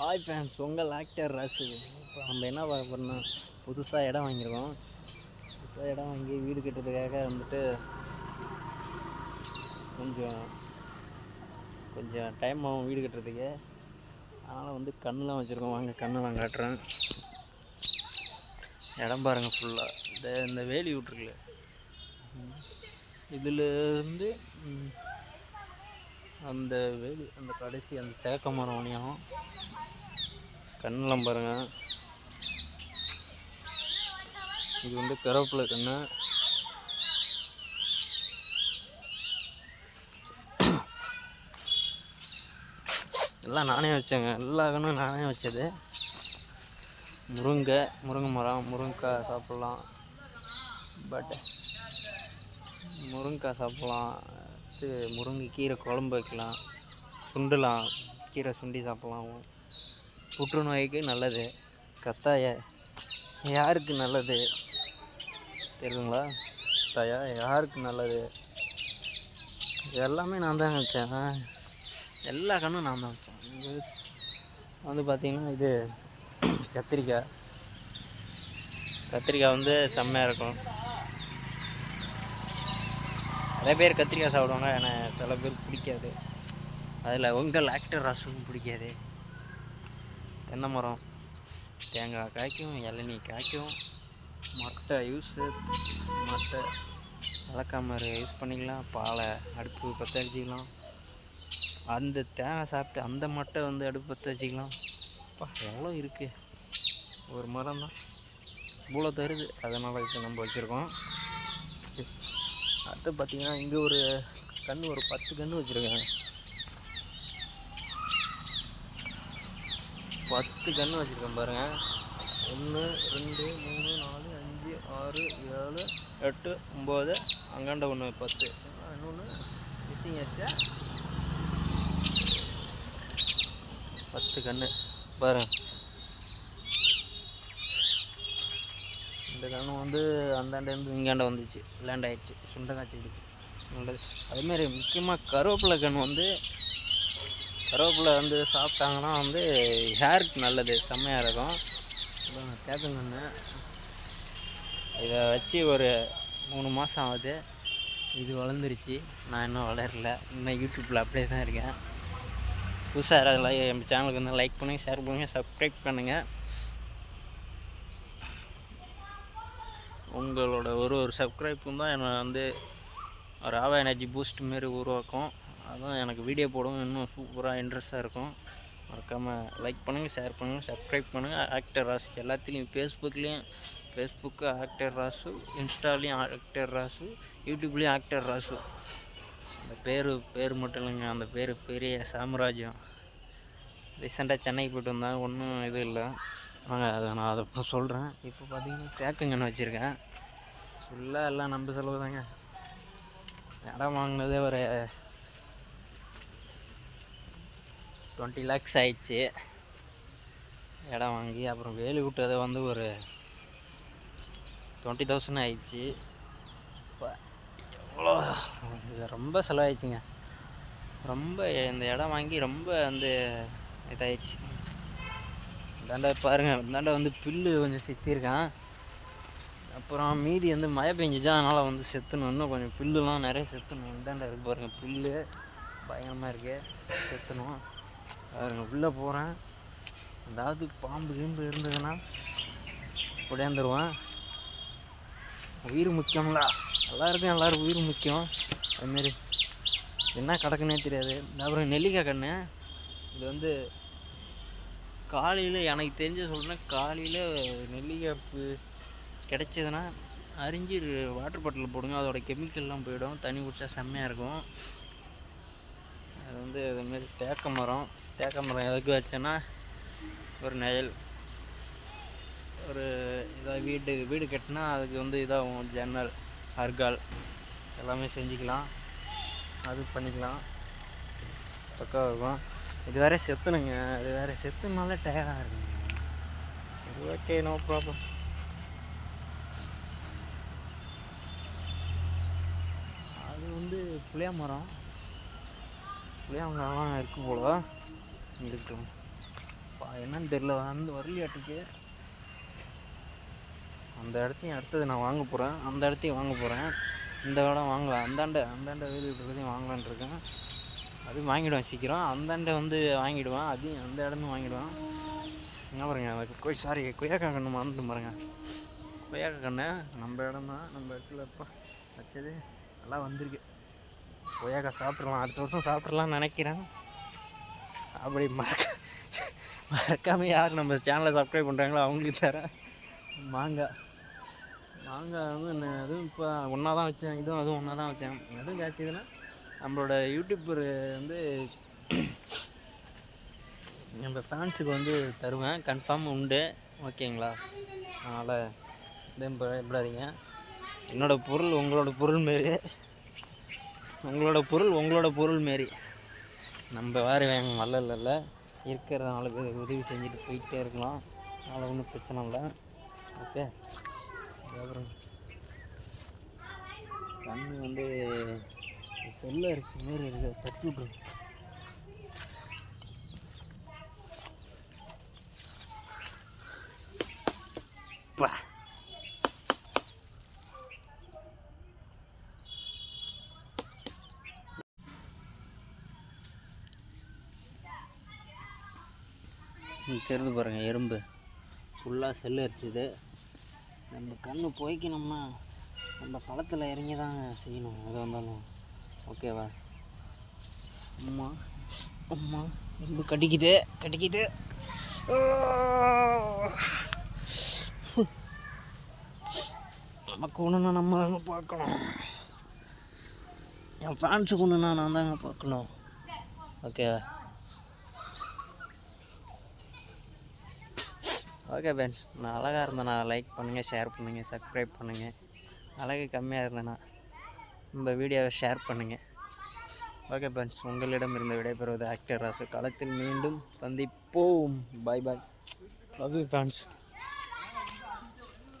Hi fans உங்கள் actor Rasu இப்போ நம்ம என்ன பார்க்க புதுசாக இடம் வாங்கியிருக்கோம். புதுசாக இடம் வாங்கி வீடு கட்டுறதுக்காக வந்துட்டு கொஞ்சம் கொஞ்சம் டைம் ஆகும் வீடு கட்டுறதுக்கு. அதனால் வந்து கண்ணெலாம் வச்சுருக்கோம். வாங்க கண்ணுலாம் காட்டுறேன். இடம் பாருங்கள் ஃபுல்லாக இந்த இந்த வேலி விட்ருக்குல இதில் இருந்து அந்த வேலி அந்த கடைசி அந்த தேக்க மரம் வணியம் கண்ணெலாம் பாருங்கள் இது வந்து கருவேப்பிலை கண்ணு. எல்லாம் நானே வச்சேங்க. எல்லா கண்ணும் நானே வச்சது. முருங்கை முருங்கை மரம் முருங்கைக்காய் சாப்பிட்லாம். பட் முருங்கைக்காய் சாப்பிட்லாம். இது முருங்கைக்கீரை குழம்பு வைக்கலாம். சுண்டலாம். கீரை சுண்டி சாப்பிட்லாம். புற்றுநோய்க்கு நல்லது. கத்தாய. யாருக்கு நல்லது? தெரியுங்களா கத்தாயா யாருக்கு நல்லது? இது எல்லாமே நான் தான் வச்சேன் எல்லா கண்ணும் நான் தான் வச்சேன் வந்து பார்த்திங்கன்னா இது கத்திரிக்காய். கத்திரிக்காய் வந்து செம்மையாக இருக்கும். நிறைய பேர் கத்திரிக்காய் சாப்பிடுவாங்க. ஆனால் சில பேர் பிடிக்காது. அதில் உங்கள் ஆக்டர் ராசுக்கும் பிடிக்காது. தென்னை மரம் தேங்காய் காய்க்கும் இளநீ காய்க்கும். மட்டை யூஸு மட்டை விளக்காமறு யூஸ் பண்ணிக்கலாம். பாலை அடுப்பு பற்ற வச்சுக்கலாம். அந்த தேங்காய் சாப்பிட்டு அந்த மட்டை வந்து அடுப்பு பற்ற வச்சுக்கலாம். அப்பா எவ்வளோ இருக்குது ஒரு மரம் தான் இவ்வளோ தருது. அதனால் இப்போ நம்ம வச்சுருக்கோம். அடுத்து பார்த்தீங்கன்னா இங்கே ஒரு கன்று ஒரு பத்து கன்று வச்சுருக்கேன் பத்து கன்று வச்சுருக்கேன் பாருங்கள் ஒன்று ரெண்டு மூணு நாலு அஞ்சு ஆறு ஏழு எட்டு ஒம்பது அங்காண்ட ஒன்று பத்து. இன்னொன்று மிஸ்ஸிங் ஆச்சா பத்து கன்று பாருங்கள் இந்த கன்று வந்து அந்தாண்டேருந்து இங்காண்ட வந்துச்சு லேண்ட் ஆகிடுச்சு சுண்டக்காய் செடி நல்லது அதேமாரி முக்கியமாக கருவேப்பிலை கன்று வந்து கருவேப்பிலை வந்து சாப்பிட்டாங்கன்னா வந்து ஹேருக்கு நல்லது செம்மையாக இருக்கும். தேக்கங்கன்று இதை வச்சு ஒரு மூணு மாதம் ஆகுது. இது வளர்ந்துருச்சு. நான் இன்னும் வளரல. இன்னும் யூடியூப்பில் அப்படியே தான் இருக்கேன். புதுசாக யாராவது லை என் சேனலுக்கு வந்து லைக் பண்ணுங்கள் ஷேர் பண்ணுங்கள் சப்ஸ்கிரைப் பண்ணுங்கள் உங்களோட ஒரு ஒரு சப்ஸ்கிரைப்பும் தான் என்னை வந்து ஒரு ஆவா எனர்ஜி பூஸ்ட் மாரி உருவாக்கும். அதுதான் எனக்கு வீடியோ போடவும் இன்னும் சூப்பராக இன்ட்ரெஸ்ட்டாக இருக்கும். மறக்காமல் லைக் பண்ணுங்கள் ஷேர் பண்ணுங்கள் சப்ஸ்கிரைப் பண்ணுங்கள் ஆக்டர் ராசு எல்லாத்துலேயும் ஃபேஸ்புக்லேயும் ஃபேஸ்புக்கு ஆக்டர் ராசு இன்ஸ்டாலேயும் ஆக்டர் ராசு யூடியூப்லேயும் ஆக்டர் ராசு அந்த பேர் பேர் மட்டும் இல்லைங்க அந்த பேர் பெரிய சாம்ராஜ்யம். ரீசெண்டாக சென்னைக்கு போயிட்டு வந்தேன் ஒன்றும் இது இல்லை. வாங்க அதை நான் அதை இப்போ சொல்கிறேன் இப்போ பார்த்தீங்கன்னா தேக்கங்கன்னு வச்சுருக்கேன். ஃபுல்லாக எல்லாம் நம்ப செலவு தாங்க. இடம் வாங்கினதே ஒரு டுவெண்ட்டி லேக்ஸ் ஆயிடுச்சு. இடம் வாங்கி அப்புறம் வேலி விட்டது வந்து ஒரு டுவெண்ட்டி தௌசண்ட் ஆயிடுச்சு. இப்போ எவ்வளோ? இது ரொம்ப செலவாயிடுச்சுங்க. ரொம்ப இந்த இடம் வாங்கி ரொம்ப வந்து இதாயிடுச்சு. இந்தாண்ட பாருங்கள் இந்தாண்டா வந்து புல்லு கொஞ்சம் செத்திருக்கான். அப்புறம் மீதி வந்து மழை பெஞ்சிச்சா அதனால் வந்து செத்துணும். இன்னும் கொஞ்சம் புல்லுலாம் நிறைய செத்துணும். இந்தாண்டா இருக்கு பாருங்கள் புல்லு பயங்கரமாக இருக்கு. செத்துணும். பாருங்க உள்ளே போகிறேன் அதாவது பாம்பு கீம்பு இருந்ததுன்னா உடையாந்துருவேன் உயிர் முக்கியம்ல. எல்லாருக்கும் எல்லோரும் உயிர் முக்கியம். அதுமாரி என்ன கிடக்குன்னே தெரியாது. அப்புறம் நெல்லிக்காய் கண்ணு இது வந்து காலையில் எனக்கு தெரிஞ்ச சொல்கிறேன் காலையில் நெல்லிக்காப்பு கிடச்சிதுன்னா அரிஞ்சு வாட்டர் பாட்டில் போடுங்க. அதோட கெமிக்கல்லாம் போயிடும். தண்ணி குடிச்சா செம்மையாக இருக்கும். அது வந்து அதுமாரி தேக்க மரம். தேக்க மரம் எதுக்கு வச்சேன்னா ஒரு நிழல் ஒரு இதாக வீடு வீடு கட்டினா அதுக்கு வந்து இதாகும் ஜன்னல் அர்கால் எல்லாமே செஞ்சுக்கலாம். அது பண்ணிக்கலாம். பக்காவாக இருக்கும். இது வேற செத்துனுங்க இது வேற செத்துனால டயர்டாக இருக்குங்க இது ஓகே நோ ப்ராப்ளம் அது வந்து புளிய மரம். புளிய மரம் இருக்கு போல. இருக்கட்டும் பா என்னன்னு தெரியல வந்து வரலையாட்டுக்கு அந்த இடத்தையும் அடுத்தது நான் வாங்க போகிறேன் அந்த இடத்தையும் வாங்க போகிறேன் இந்த இடம் வாங்கலாம் அந்தாண்ட அந்தாண்ட வீடு இருக்கிறதையும் வாங்கலான்னு இருக்கேன். அதுவும் வாங்கிடுவேன் சீக்கிரம். அந்தாண்ட வந்து வாங்கிடுவேன். அதையும் அந்த இடமும் வாங்கிடுவேன். என்ன பாருங்க கொய் சாரி கொய்யாக்கா கண்ணு மறந்துட்டு பாருங்க. கொய்யாக்கா கண்ணு நம்ம இடம் தான் நம்ம இடத்துல இப்போ வச்சது? நல்லா வந்திருக்கு. கொய்யாக்கா சாப்பிட்றலாம் அடுத்த வருஷம் சாப்பிட்றலாம்னு நினைக்கிறேன். அப்படி மறக்க மறக்காமல் யார் நம்ம சேனலை சப்ஸ்கிரைப் பண்ணுறாங்களோ அவங்களுக்கு தர மாங்காய் மாங்காய் வந்து என்ன அதுவும் இப்போ ஒன்றா தான் வச்சேன். இதுவும் அதுவும் ஒன்றா தான் வச்சேன். எதுவும் காய்ச்சதுன்னா நம்மளோட யூடியூப்பர் வந்து நம்ம ஃபேன்ஸுக்கு வந்து தருவேன். கன்ஃபார்ம் உண்டு. ஓகேங்களா அதனால் எதுவும் பயப்படாதீங்க. என்னோடய பொருள் உங்களோட பொருள் மாரி. உங்களோட பொருள் உங்களோட பொருள் மாரி. நம்ம வேறு வேங்க வரல இருக்கிற நாலு பேர் உதவி செஞ்சுட்டு போயிட்டே இருக்கலாம். அதனால் ஒன்றும் பிரச்சனை இல்லை. ஓகே அப்புறம் தண்ணி வந்து செல்ல அரிசி மாரி இருக்குது தட்டி விட்ரு பா. தெரிந்து பாருங்கள் எறும்பு. ஃபுல்லாக செல்லு அரிச்சுது. நம்ம கண்ணு போய்க்கணும்னா நம்ம களத்தில் இறங்கி தான் செய்யணும் எது வந்தாலும் ஓகேவா? அம்மா அம்மா எறும்பு கடிக்குது கடிக்குது. நமக்கு ஒன்றுனா நம்ம தாங்க பார்க்கணும். என் ஃபேன்ஸுக்கு ஒன்றுனா நான் தாங்க பார்க்கணும். ஓகேவா? ஓகே ஃப்ரெண்ட்ஸ் நான் அழகாக இருந்தேனா லைக் பண்ணுங்கள் ஷேர் பண்ணுங்கள் சப்ஸ்கிரைப் பண்ணுங்கள் அழகு கம்மியாக இருந்தேனா நம்ம வீடியோவை ஷேர் பண்ணுங்கள் ஓகே ஃப்ரெண்ட்ஸ் உங்களிடம் இருந்து விடைபெறுவது ஆக்டர் ராசு. களத்தில் மீண்டும் சந்திப்போம். Bye bye love you friends